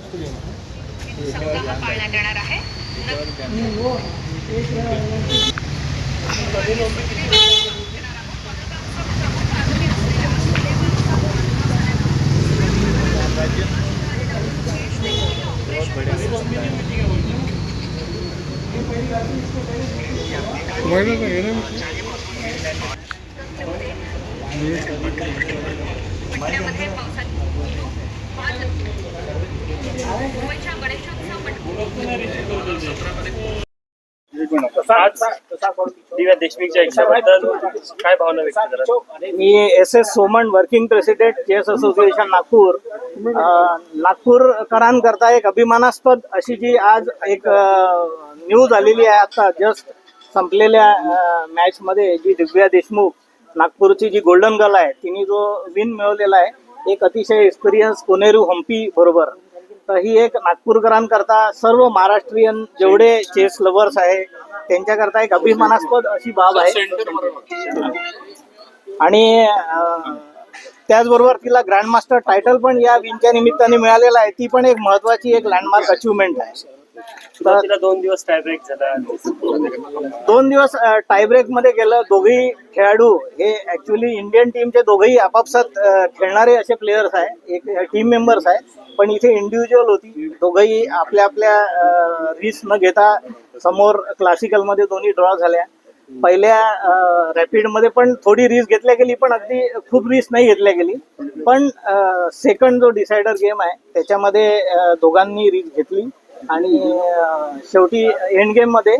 सप्ताह पाळण्यात येणार आहे नक्की पावसाची दिव्या देशमुखच्या इच्छाबद्दल काय भावना व्यक्त करा मी S S Soman working president chess association Nagpur. अ, नागपूरकरांकरता एक अभिमानास्पद अशी जी आज एक न्यूज आलेली आहे आता जस्ट संपलेल्या मॅच मध्ये जी दिव्या देशमुख नागपूरची जी गोल्डन गर्ल आहे तिने जो विन मिळवलेला आहे एक अतिशय एक्सपिरियन्स कोनेरू हम्पी बरोबर. तर ही एक नागपूरकरांकरता सर्व महाराष्ट्रीयन जेवढे चेस लवर्स आहे त्यांच्याकरता एक अभिमानास्पद अशी बाब आहे. आणि त्याचबरोबर तिला ग्रँड मास्टर टायटल पण या विनच्या निमित्ताने मिळालेला आहे. ती पण एक महत्वाची एक लँडमार्क अचिव्हमेंट आहे. दोन दिवस टायब्रेक झाला. दोन दिवस टायब्रेकमध्ये गेलं. दोघेही खेळाडू हे ऍक्च्युली इंडियन टीमचे दोघेही आपापसात खेळणारे असे प्लेयर्स आहे. एक टीम मेंबर्स आहे. पण इथे इंडिव्हिज्युअल होती. दोघंही आपल्या आपल्या रिस्क न घेता समोर क्लासिकलमध्ये दोन्ही ड्रॉ झाल्या. पहिल्या रॅपिडमध्ये पण थोडी रिस्क घेतल्या गेली पण अगदी खूप रिस्क नाही घेतल्या गेली. पण सेकंड जो डिसायडर गेम आहे त्याच्यामध्ये दोघांनी रिस्क घेतली. आणि शेवटी एंड गेममध्ये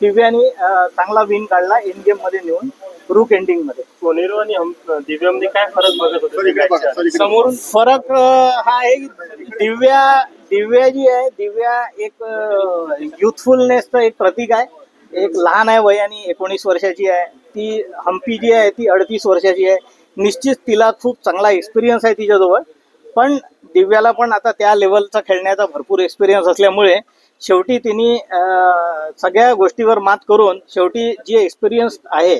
दिव्यानी चांगला विन काढला एंड गेममध्ये नेऊन रूक एंडिंगमध्ये. कोनेरू आणि हम- दिव्यामध्ये काय फरक बघत होते? समोरून फरक हा आहे की दिव्या दिव्या जी आहे दिव्या एक युथफुलनेसचं एक प्रतीक आहे. एक लहान आहे वयाने एकोणीस वर्षाची आहे. ती हम्पी जी आहे ती अडतीस वर्षाची आहे. निश्चित तिला खूप चांगला एक्सपिरियन्स आहे तिच्याजवळ. पण दिव्याला पण आता त्या लेवलचा खेळण्याचा भरपूर एक्सपिरियन्स असल्यामुळे शेवटी तिने सगळ्या गोष्टीवर मात करून शेवटी जी एक्सपिरियन्स आहे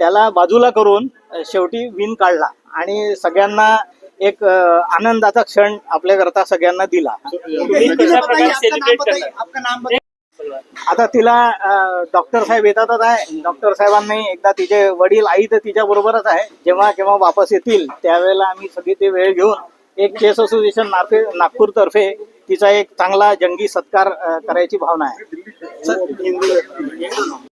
त्याला बाजूला करून शेवटी विन काढला आणि सगळ्यांना एक आनंदाचा क्षण आपल्याकरता सगळ्यांना दिला. आता तिला डॉक्टर साहेब येतातच आहे. डॉक्टर साहेबांनी एकदा तिचे वडील आई तर तिच्या बरोबरच आहे. जेव्हा केव्हा वापस येतील त्यावेळेला आम्ही सगळे ते वेळ घेऊन एक चेस असोसिएशन नागपूर नागपूर तर्फे तिचा एक चांगला जंगी सत्कार करायची भावना आहे.